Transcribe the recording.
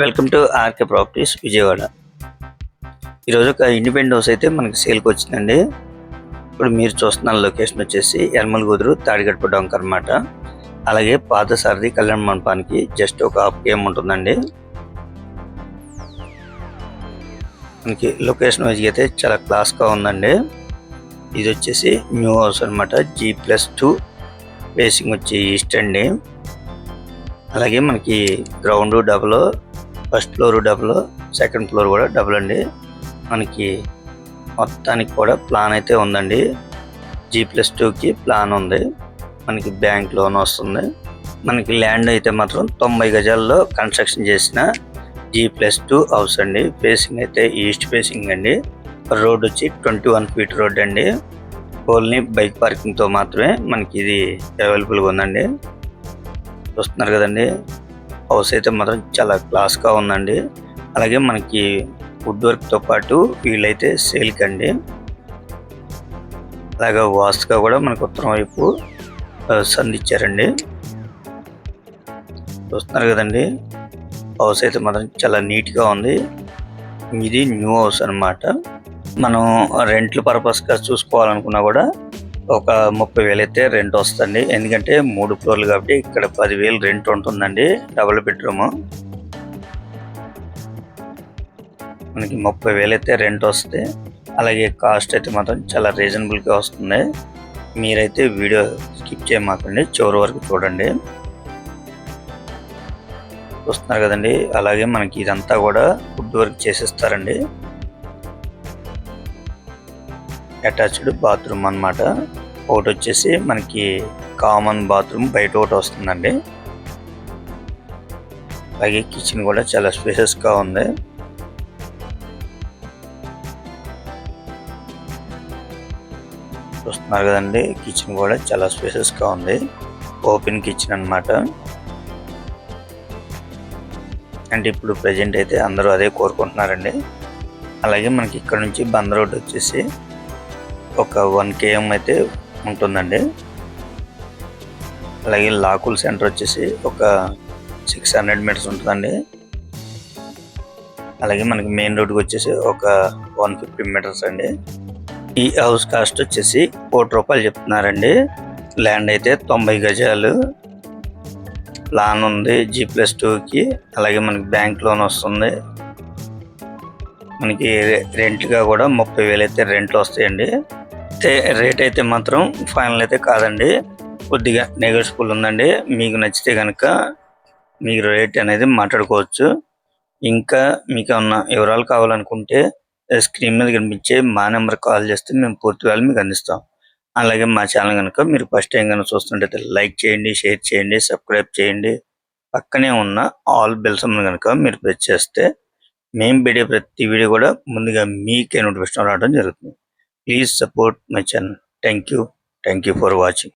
Welcome to R K properties Vijayawada. ఈరోజు ఒక independent house అయితే మనకి సేల్కి వచ్చిందండి. ఇప్పుడు మీరు చూస్తున్న లొకేషన్ వచ్చేసి ఎర్మల్ కుదురు తాడిగడప డొంక అనమాట అలాగే పాత సారథి కళ్యాణ మండపానికి జస్ట్ ఒక హాఫ్ గేమ్ ఉంటుందండి మనకి లొకేషన్ వైజ్ అయితే చాలా క్లాస్గా ఉందండి. ఇది వచ్చేసి న్యూ హౌస్ అనమాట జీ ప్లస్ టూ ఫేసింగ్ వచ్చి ఈస్ట్ అండి. అలాగే మనకి ground double first floor double second floor కూడా డబుల్ అండి మనకి మొత్తానికి కూడా ప్లాన్ అయితే ఉందండి. జీ ప్లస్ టూకి ప్లాన్ ఉంది. మనకి బ్యాంక్ లోన్ వస్తుంది. మనకి ల్యాండ్ అయితే మాత్రం తొంభై గజాల్లో కన్స్ట్రక్షన్ చేసిన జీ ప్లస్ టూ హౌస్ అండి. ఫేసింగ్ అయితే ఈస్ట్ ఫేసింగ్ అండి. రోడ్ వచ్చి ట్వంటీ వన్ ఫీట్ రోడ్ అండి. ఓన్లీ బైక్ పార్కింగ్తో మాత్రమే మనకి ఇది అవైలబుల్గా ఉందండి. చూస్తున్నారు కదండి. హౌస్ అయితే మాత్రం చాలా క్లాస్గా ఉందండి. అలాగే మనకి వుడ్ వర్క్తో పాటు వీలైతే సేల్కి అండి. అలాగే వాస్తుగా కూడా మనకు ఉత్తరం వైపు సంధిచ్చారండి సంధించారండి చూస్తున్నారు కదండి హౌస్ అయితే మాత్రం చాలా నీట్గా ఉంది. ఇది న్యూ హౌస్ అన్నమాట. మనం రెంట్ల పర్పస్గా చూసుకోవాలనుకున్నా కూడా ఒక ముప్పై వేలు అయితే రెంట్ వస్తుంది. ఎందుకంటే మూడు ఫ్లోర్లు కాబట్టి ఇక్కడ పదివేలు రెంట్ ఉంటుందండి డబుల్ బెడ్రూమ్. మనకి ముప్పై వేలు అయితే రెంట్ వస్తుంది అలాగే కాస్ట్ అయితే మాత్రం చాలా రీజనబుల్గా వస్తుంది. మీరైతే వీడియో స్కిప్ చేయమాకండి చివరి వరకు చూడండి. చూస్తున్నారు కదండి అలాగే మనకి ఇదంతా కూడా ఫుడ్ వర్క్ చేసేస్తారండి. అటాచ్డ్ బాత్రూమ్ అన్నమాట. ఒకటి వచ్చేసి మనకి కామన్ బాత్రూమ్ బయట ఒకటి వస్తుందండి. అలాగే కిచెన్ కూడా చాలా స్పేసెస్గా ఉంది. చూస్తున్నారు కదండి కిచెన్ కూడా చాలా స్పేసెస్గా ఉంది. ఓపెన్ కిచెన్ అన్నమాట. అంటే ఇప్పుడు ప్రజెంట్ అయితే అందరూ అదే కోరుకుంటున్నారండి. అలాగే మనకి ఇక్కడ నుంచి బందర్ రోడ్ వచ్చేసి ఒక వన్ కేఎం అయితే ఉంటుందండి. అలాగే లాకుల్ సెంటర్ వచ్చేసి ఒక సిక్స్ హండ్రెడ్ మీటర్స్ ఉంటుందండి. అలాగే మనకి మెయిన్ రోడ్కి వచ్చేసి ఒక వన్ ఫిఫ్టీ మీటర్స్ అండి. ఈ హౌస్ కాస్ట్ వచ్చేసి కోటి రూపాయలు చెప్తున్నారండి. ల్యాండ్ అయితే తొంభై గజాలు. ప్లాన్ ఉంది జీ ప్లస్ టూకి. అలాగే మనకి బ్యాంక్ లోన్ వస్తుంది. మనకి రెంట్గా కూడా ముప్పై వేలు అయితే రెంట్లు వస్తాయండి. అయితే రేట్ అయితే మాత్రం ఫైనల్ అయితే కాదండి. కొద్దిగా నెగోషియబుల్ ఉందండి. మీకు నచ్చితే కనుక మీరు రేట్ అనేది మాట్లాడుకోవచ్చు. ఇంకా మీకు ఏమన్నా వివరాలు కావాలనుకుంటే స్క్రీన్ మీద కనిపించే మా నెంబర్ కాల్ చేస్తే మేము పూర్తి వేళ మీకు అందిస్తాం. అలాగే మా ఛానల్ కనుక మీరు ఫస్ట్ టైం కనుక చూస్తుంటే లైక్ చేయండి షేర్ చేయండి సబ్స్క్రైబ్ చేయండి. పక్కనే ఉన్న ఆల్ బెల్సమ్ని కనుక మీరు ప్రెస్ చేస్తే మేము వీడియో ప్రతి వీడియో కూడా ముందుగా మీకే నోటిఫికేషన్ రావడం జరుగుతుంది. Please support my channel. Thank you. Thank you for watching.